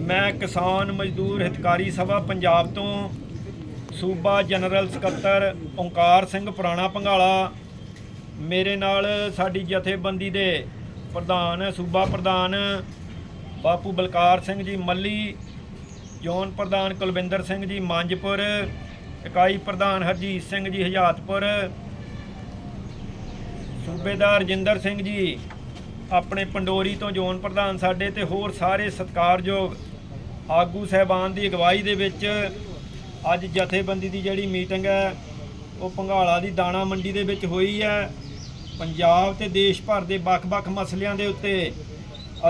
ਮੈਂ ਕਿਸਾਨ ਮਜ਼ਦੂਰ ਹਿਤਕਾਰੀ ਸਭਾ ਪੰਜਾਬ ਤੋਂ ਸੂਬਾ ਜਨਰਲ ਸਕੱਤਰ ਓਂਕਾਰ ਸਿੰਘ ਪੁਰਾਣਾ ਪੰਘਾਲਾ। ਮੇਰੇ ਨਾਲ ਸਾਡੀ ਜਥੇਬੰਦੀ ਦੇ ਪ੍ਰਧਾਨ, ਸੂਬਾ ਪ੍ਰਧਾਨ ਬਾਪੂ ਬਲਕਾਰ ਸਿੰਘ ਜੀ ਮੱਲੀ, ਜੋਨ ਪ੍ਰਧਾਨ ਕੁਲਵਿੰਦਰ ਸਿੰਘ ਜੀ ਮੰਜਪੁਰ, ਇਕਾਈ ਪ੍ਰਧਾਨ ਹਰਜੀਤ ਸਿੰਘ ਜੀ ਹਜਾਤਪੁਰ ਸੂਬੇਦਾਰ ਰਜਿੰਦਰ ਸਿੰਘ ਜੀ ਆਪਣੇ ਪੰਡੋਰੀ ਤੋਂ ਜ਼ੋਨ ਪ੍ਰਧਾਨ ਸਾਡੇ ਤੇ ਹੋਰ ਸਾਰੇ ਸਤਿਕਾਰਯੋਗ ਆਗੂ ਸਹਿਬਾਨ ਦੀ ਅਗਵਾਈ ਦੇ ਵਿੱਚ ਅੱਜ ਜਥੇਬੰਦੀ ਦੀ ਜਿਹੜੀ ਮੀਟਿੰਗ ਹੈ, ਉਹ ਪੰਘਾਲਾ ਦੀ ਦਾਣਾ ਮੰਡੀ ਦੇ ਵਿੱਚ ਹੋਈ ਹੈ। ਪੰਜਾਬ ਤੇ ਦੇਸ਼ ਭਰ ਦੇ ਵੱਖ-ਵੱਖ ਮਸਲਿਆਂ ਦੇ ਉੱਤੇ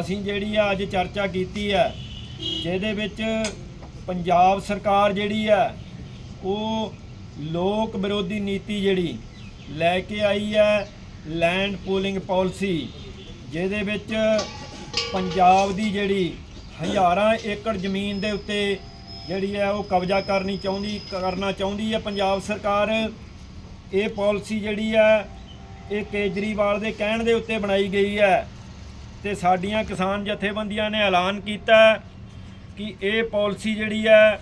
ਅਸੀਂ ਜਿਹੜੀ ਆ ਅੱਜ ਚਰਚਾ ਕੀਤੀ ਹੈ, ਜਿਹਦੇ ਵਿੱਚ ਪੰਜਾਬ ਸਰਕਾਰ ਜਿਹੜੀ ਹੈ, ਉਹ ਲੋਕ ਵਿਰੋਧੀ ਨੀਤੀ ਜਿਹੜੀ ਲੈ ਕੇ ਆਈ ਹੈ ਲੈਂਡ ਪੂਲਿੰਗ ਪਾਲਿਸੀ ਜਿਹਦੇ ਵਿੱਚ ਪੰਜਾਬ ਦੀ ਜਿਹੜੀ ਹਜ਼ਾਰਾਂ ਏਕੜ ਜ਼ਮੀਨ ਦੇ ਉੱਤੇ ਜਿਹੜੀ ਹੈ ਉਹ ਕਬਜ਼ਾ ਕਰਨੀ ਚਾਹੁੰਦੀ, ਕਰਨਾ ਚਾਹੁੰਦੀ ਹੈ ਪੰਜਾਬ ਸਰਕਾਰ। ਇਹ ਪਾਲਿਸੀ ਜਿਹੜੀ ਹੈ, ਇਹ ਕੇਜਰੀਵਾਲ ਦੇ ਕਹਿਣ ਦੇ ਉੱਤੇ ਬਣਾਈ ਗਈ ਹੈ। ਤੇ ਸਾਡੀਆਂ ਕਿਸਾਨ ਜਥੇਬੰਦੀਆਂ ਨੇ ਐਲਾਨ ਕੀਤਾ ਕਿ ਇਹ ਪਾਲਿਸੀ ਜਿਹੜੀ ਹੈ,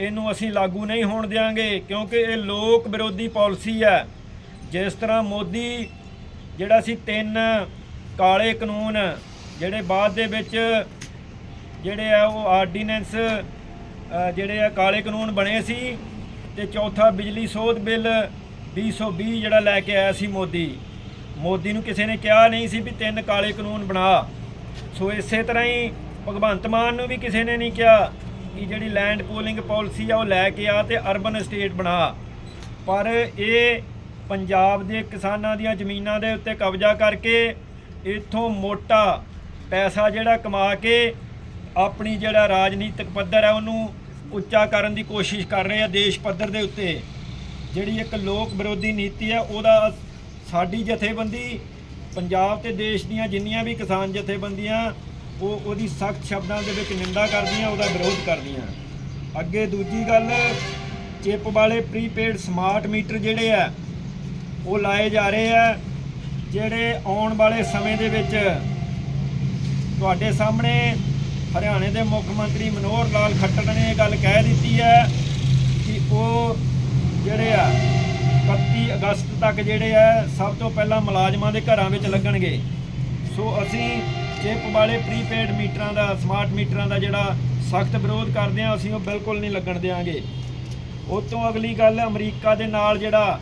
ਇਹਨੂੰ ਅਸੀਂ ਲਾਗੂ ਨਹੀਂ ਹੋਣ ਦੇਵਾਂਗੇ ਕਿਉਂਕਿ ਇਹ ਲੋਕ ਵਿਰੋਧੀ ਪਾਲਿਸੀ ਹੈ। ਜਿਸ ਤਰ੍ਹਾਂ ਮੋਦੀ, ਜਿਹੜਾ ਸੀ ਤਿੰਨ ਕਾਲੇ ਕਾਨੂੰਨ, ਜਿਹੜੇ ਬਾਅਦ ਦੇ ਵਿੱਚ ਜਿਹੜੇ ਆ ਉਹ ਆਰਡੀਨੈਂਸ ਜਿਹੜੇ ਆ ਕਾਲੇ ਕਾਨੂੰਨ ਬਣੇ ਸੀ ਤੇ ਚੌਥਾ ਬਿਜਲੀ ਸੋਧ ਬਿੱਲ 2020 ਜਿਹੜਾ ਲੈ ਕੇ ਆਇਆ ਸੀ ਮੋਦੀ। ਮੋਦੀ ਨੂੰ ਕਿਸੇ ਨੇ ਕਿਹਾ ਨਹੀਂ ਸੀ ਵੀ ਤਿੰਨ ਕਾਲੇ ਕਾਨੂੰਨ ਬਣਾ। ਸੋ ਇਸੇ ਤਰ੍ਹਾਂ ਹੀ ਭਗਵੰਤ ਮਾਨ ਨੂੰ ਵੀ ਕਿਸੇ ਨੇ ਨਹੀਂ ਕਿਹਾ ਕਿ ਜਿਹੜੀ ਲੈਂਡ ਪੂਲਿੰਗ ਪਾਲਿਸੀ ਆ ਉਹ ਲੈ ਕੇ ਆ ਤੇ ਅਰਬਨ ਸਟੇਟ ਬਣਾ। ਪਰ ਇਹ ਪੰਜਾਬ ਦੇ ਕਿਸਾਨਾਂ ਦੀਆਂ ਜ਼ਮੀਨਾਂ ਦੇ ਉੱਤੇ ਕਬਜ਼ਾ ਕਰਕੇ ਇੱਥੋਂ ਮੋਟਾ ਪੈਸਾ ਜਿਹੜਾ ਕਮਾ ਕੇ ਆਪਣੀ ਜਿਹੜਾ ਰਾਜਨੀਤਿਕ ਪੱਧਰ ਹੈ ਉਹਨੂੰ ਉੱਚਾ ਕਰਨ ਦੀ ਕੋਸ਼ਿਸ਼ ਕਰ ਰਹੇ ਆ ਦੇਸ਼ ਪੱਧਰ ਦੇ ਉੱਤੇ। ਜਿਹੜੀ ਇੱਕ ਲੋਕ ਵਿਰੋਧੀ ਨੀਤੀ ਹੈ, ਉਹਦਾ ਸਾਡੀ ਜਥੇਬੰਦੀ ਪੰਜਾਬ ਤੇ ਦੇਸ਼ ਦੀਆਂ ਜਿੰਨੀਆਂ ਵੀ ਕਿਸਾਨ ਜਥੇਬੰਦੀਆਂ, ਉਹ ਉਹਦੀ ਸਖਤ ਸ਼ਬਦਾਂ ਦੇ ਵਿੱਚ ਨਿੰਦਾ ਕਰਦੀਆਂ, ਉਹਦਾ ਵਿਰੋਧ ਕਰਦੀਆਂ। ਅੱਗੇ ਦੂਜੀ ਗੱਲ, ਚਿਪ ਵਾਲੇ ਪ੍ਰੀਪੇਡ ਸਮਾਰਟ ਮੀਟਰ ਜਿਹੜੇ ਆ, ਉਹ ਲਾਏ ਜਾ ਰਹੇ ਆ। ਜਿਹੜੇ ਆਉਣ ਵਾਲੇ ਸਮੇਂ ਦੇ ਵਿੱਚ ਤੁਹਾਡੇ ਸਾਹਮਣੇ ਹਰਿਆਣੇ ਦੇ ਮੁੱਖ ਮੰਤਰੀ ਮਨੋਹਰ ਲਾਲ ਖੱਟਰ ਨੇ ਇਹ ਗੱਲ ਕਹਿ ਦਿੱਤੀ ਹੈ ਕਿ ਉਹ ਜਿਹੜੇ ਆ 31 ਅਗਸਤ ਤੱਕ ਜਿਹੜੇ ਆ ਸਭ ਤੋਂ ਪਹਿਲਾਂ ਮੁਲਾਜ਼ਮਾਂ ਦੇ ਘਰਾਂ ਵਿੱਚ ਲੱਗਣਗੇ। ਸੋ ਅਸੀਂ ਚਿਪ ਵਾਲੇ ਪ੍ਰੀਪੇਡ ਮੀਟਰਾਂ ਦਾ ਸਮਾਰਟ ਮੀਟਰਾਂ ਦਾ ਜਿਹੜਾ ਸਖਤ ਵਿਰੋਧ ਕਰਦੇ ਹਾਂ, ਅਸੀਂ ਉਹ ਬਿਲਕੁਲ ਨਹੀਂ ਲੱਗਣ ਦੇਵਾਂਗੇ ਉਹ ਤੋਂ ਅਗਲੀ ਗੱਲ, ਅਮਰੀਕਾ ਦੇ ਨਾਲ ਜਿਹੜਾ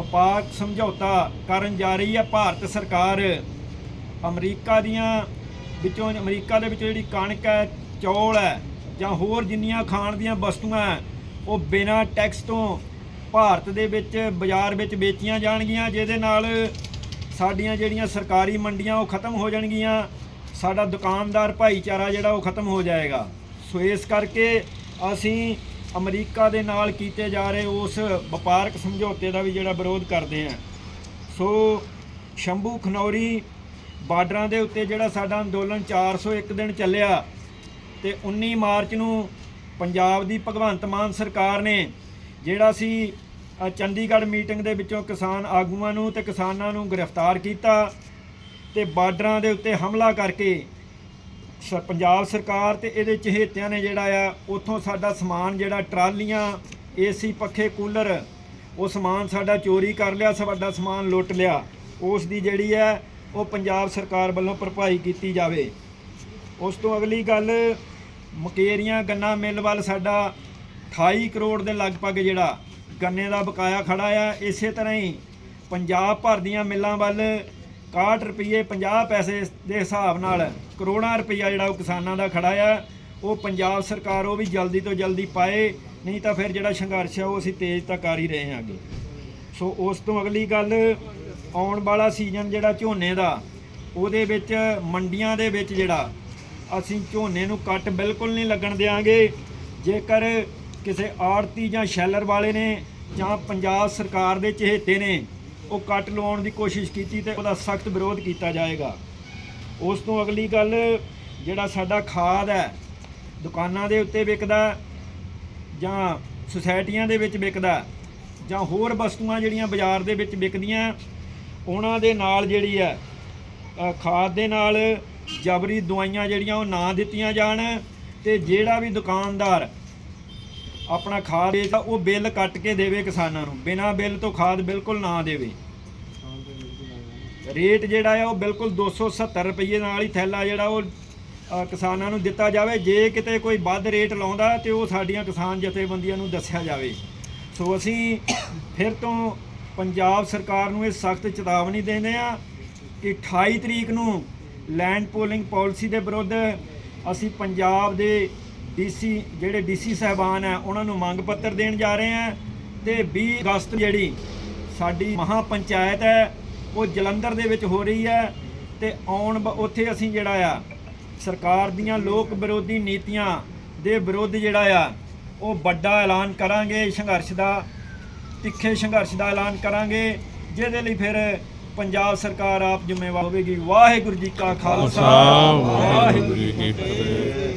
ਵਪਾਰ ਸਮਝੌਤਾ ਕਰਨ ਜਾ ਰਹੀ ਹੈ ਭਾਰਤ ਸਰਕਾਰ। ਅਮਰੀਕਾ ਦੀਆਂ ਵਿੱਚੋਂ ਅਮਰੀਕਾ ਦੇ ਵਿੱਚ ਜਿਹੜੀ ਕਣਕ ਹੈ ਚੌਲ ਹੈ ਜਾਂ ਹੋਰ ਜਿੰਨੀਆਂ ਖਾਣ ਦੀਆਂ ਵਸਤੂਆਂ ਹੈ, ਉਹ ਬਿਨਾਂ ਟੈਕਸ ਤੋਂ ਭਾਰਤ ਦੇ ਵਿੱਚ ਬਾਜ਼ਾਰ ਵਿੱਚ ਵੇਚੀਆਂ ਜਾਣਗੀਆਂ ਜਿਹਦੇ ਨਾਲ ਸਾਡੀਆਂ ਜਿਹੜੀਆਂ ਸਰਕਾਰੀ ਮੰਡੀਆਂ ਉਹ ਖਤਮ ਹੋ ਜਾਣਗੀਆਂ ਸਾਡਾ ਦੁਕਾਨਦਾਰ ਭਾਈਚਾਰਾ ਜਿਹੜਾ ਉਹ ਖਤਮ ਹੋ ਜਾਏਗਾ। ਸੋ ਇਸ ਕਰਕੇ ਅਸੀਂ ਅਮਰੀਕਾ ਦੇ ਨਾਲ ਕੀਤੇ ਜਾ ਰਹੇ ਉਸ ਵਪਾਰਕ ਸਮਝੌਤੇ ਦਾ ਵੀ ਜਿਹੜਾ ਵਿਰੋਧ ਕਰਦੇ ਹਾਂ ਸੋ ਸ਼ੰਭੂ ਖਨੌਰੀ ਬਾਰਡਰਾਂ ਦੇ ਉੱਤੇ ਜਿਹੜਾ ਸਾਡਾ ਅੰਦੋਲਨ 401 ਦਿਨ ਚੱਲਿਆ ਤੇ 19 ਮਾਰਚ ਨੂੰ ਪੰਜਾਬ ਦੀ ਭਗਵੰਤ ਮਾਨ ਸਰਕਾਰ ਨੇ ਜਿਹੜਾ ਸੀ ਚੰਡੀਗੜ੍ਹ ਮੀਟਿੰਗ ਦੇ ਵਿੱਚੋਂ ਕਿਸਾਨ ਆਗੂਆਂ ਨੂੰ ਤੇ ਕਿਸਾਨਾਂ ਨੂੰ ਗ੍ਰਿਫਤਾਰ ਕੀਤਾ ਤੇ ਬਾਰਡਰਾਂ ਦੇ ਉੱਤੇ ਹਮਲਾ ਕਰਕੇ ਪੰਜਾਬ ਸਰਕਾਰ ਤੇ ਇਹਦੇ ਚਹੇਤਿਆਂ ਨੇ ਜਿਹੜਾ ਆ, ਉੱਥੋਂ ਸਾਡਾ ਸਮਾਨ ਜਿਹੜਾ ਟਰਾਲੀਆਂ, ਏਸੀ ਪੱਖੇ, ਕੂਲਰ, ਉਹ ਸਮਾਨ ਸਾਡਾ ਚੋਰੀ ਕਰ ਲਿਆ, ਸਾਡਾ ਸਮਾਨ ਲੁੱਟ ਲਿਆ। ਉਸ ਦੀ ਜਿਹੜੀ ਹੈ, ਉਹ ਪੰਜਾਬ ਸਰਕਾਰ ਵੱਲੋਂ ਭਰਪਾਈ ਕੀਤੀ ਜਾਵੇ। ਉਸ ਤੋਂ ਅਗਲੀ ਗੱਲ, ਮੁਕੇਰੀਆਂ ਗੰਨਾ ਮਿੱਲ ਵੱਲ ਸਾਡਾ 28 ਕਰੋੜ ਦੇ ਲਗਭਗ ਜਿਹੜਾ ਗੰਨੇ ਦਾ ਬਕਾਇਆ ਖੜਾ ਆ, ਇਸੇ ਤਰ੍ਹਾਂ ਹੀ ਪੰਜਾਬ ਭਰ ਦੀਆਂ ਮਿੱਲਾਂ ਵੱਲ 61 ਰੁਪਏ 50 ਪੈਸੇ ਦੇ ਹਿਸਾਬ ਨਾਲ ਕਰੋੜਾਂ ਰੁਪਈਆ ਜਿਹੜਾ ਉਹ ਕਿਸਾਨਾਂ ਦਾ ਖੜਾ ਆ। ਉਹ ਪੰਜਾਬ ਸਰਕਾਰ ਉਹ ਵੀ ਜਲਦੀ ਤੋਂ ਜਲਦੀ ਪਾਏ, ਨਹੀਂ ਤਾਂ ਫਿਰ ਜਿਹੜਾ ਸੰਘਰਸ਼ ਆ ਉਹ ਅਸੀਂ ਤੇਜ਼ ਤਾਂ ਕਰ ਹੀ ਰਹੇ ਹਾਂ ਅੱਗੇ ਸੋ ਉਸ ਤੋਂ ਅਗਲੀ ਗੱਲ, ਆਉਣ ਵਾਲਾ ਸੀਜ਼ਨ ਜਿਹੜਾ ਝੋਨੇ ਦਾ, ਉਹਦੇ ਵਿੱਚ ਮੰਡੀਆਂ ਦੇ ਵਿੱਚ ਜਿਹੜਾ ਅਸੀਂ ਝੋਨੇ ਨੂੰ ਕੱਟ ਬਿਲਕੁਲ ਨਹੀਂ ਲੱਗਣ ਦੇਵਾਂਗੇ ਜੇਕਰ ਕਿਸੇ ਆੜਤੀ ਜਾਂ ਸ਼ੈਲਰ ਵਾਲੇ ਨੇ ਜਾਂ ਪੰਜਾਬ ਸਰਕਾਰ ਦੇ ਚਹੇਤੇ ਨੇ ਉਹ ਕੱਟ ਲਵਾਉਣ ਦੀ ਕੋਸ਼ਿਸ਼ ਕੀਤੀ ਤੇ ਉਹਦਾ ਸਖਤ ਵਿਰੋਧ ਕੀਤਾ ਜਾਏਗਾ। ਉਸ ਤੋਂ ਅਗਲੀ ਗੱਲ ਜਿਹੜਾ ਸਾਡਾ ਖਾਦ ਹੈ, ਦੁਕਾਨਾਂ ਦੇ ਉੱਤੇ ਵਿਕਦਾ, ਜਾਂ ਸੁਸਾਇਟੀਆਂ ਦੇ ਵਿੱਚ ਵਿਕਦਾ, ਜਾਂ ਹੋਰ ਵਸਤੂਆਂ ਜਿਹੜੀਆਂ ਬਾਜ਼ਾਰ ਦੇ ਵਿੱਚ ਵਿਕਦੀਆਂ, ਉਹਨਾਂ ਦੇ ਨਾਲ ਜਿਹੜੀ ਹੈ ਖਾਦ ਦੇ ਨਾਲ ਜਬਰੀ ਦਵਾਈਆਂ ਜਿਹੜੀਆਂ ਉਹ ਨਾ ਦਿੱਤੀਆਂ ਜਾਣ ਤੇ ਜਿਹੜਾ ਵੀ ਦੁਕਾਨਦਾਰ ਆਪਣਾ ਖਾਦ ਦੇ ਤਾਂ ਉਹ ਬਿੱਲ ਕੱਟ ਕੇ ਦੇਵੇ ਕਿਸਾਨਾਂ ਨੂੰ, ਬਿਨਾਂ ਬਿੱਲ ਤੋਂ ਖਾਦ ਬਿਲਕੁਲ ਨਾ ਦੇਵੇ। ਰੇਟ ਜਿਹੜਾ ਆ ਉਹ ਬਿਲਕੁਲ 270 ਰੁਪਏ ਨਾਲ ਹੀ ਥੈਲਾ ਜਿਹੜਾ ਉਹ ਕਿਸਾਨਾਂ ਨੂੰ ਦਿੱਤਾ ਜਾਵੇ। ਜੇ ਕਿਤੇ ਕੋਈ ਵੱਧ ਰੇਟ ਲਾਉਂਦਾ ਤੇ ਉਹ ਸਾਡੀਆਂ ਕਿਸਾਨ ਜਥੇਬੰਦੀਆਂ ਨੂੰ ਦੱਸਿਆ ਜਾਵੇ। ਸੋ ਅਸੀਂ ਫਿਰ ਤੋਂ ਪੰਜਾਬ ਸਰਕਾਰ ਨੂੰ ਇਹ ਸਖਤ ਚੇਤਾਵਨੀ ਦਿੰਦੇ ਆ ਕਿ 28 ਤਰੀਕ ਨੂੰ ਲੈਂਡ ਪੋਲਿੰਗ ਪਾਲਿਸੀ ਦੇ ਵਿਰੁੱਧ ਅਸੀਂ ਪੰਜਾਬ ਦੇ ਡੀਸੀ ਜਿਹੜੇ ਡੀਸੀ ਸਾਹਿਬਾਨ ਆ ਉਹਨਾਂ ਨੂੰ ਮੰਗ ਪੱਤਰ ਦੇਣ ਜਾ ਰਹੇ ਆ ਤੇ 20 ਅਗਸਤ ਜਿਹੜੀ ਸਾਡੀ ਮਹਾ ਪੰਚਾਇਤ ਹੈ ਉਹ ਜਲੰਧਰ ਦੇ ਵਿੱਚ ਹੋ ਰਹੀ ਹੈ ਤੇ ਆਉਣ ਉੱਥੇ ਅਸੀਂ ਜਿਹੜਾ ਆ ਸਰਕਾਰ ਦੀਆਂ ਲੋਕ ਵਿਰੋਧੀ ਨੀਤੀਆਂ ਦੇ ਵਿਰੁੱਧ ਜਿਹੜਾ ਆ ਉਹ ਵੱਡਾ ਐਲਾਨ ਕਰਾਂਗੇ ਸੰਘਰਸ਼ ਦਾ ਤਿੱਖੇ ਸੰਘਰਸ਼ ਦਾ ਐਲਾਨ ਕਰਾਂਗੇ ਜਿਹਦੇ ਲਈ ਫਿਰ ਪੰਜਾਬ ਸਰਕਾਰ ਆਪ ਜ਼ਿੰਮੇਵਾਰ ਹੋਵੇਗੀ। ਵਾਹਿਗੁਰੂ ਜੀ ਕਾ ਖਾਲਸਾ ਵਾਹਿਗੁਰੂ ਜੀ ਕੀ ਫਤਿਹ।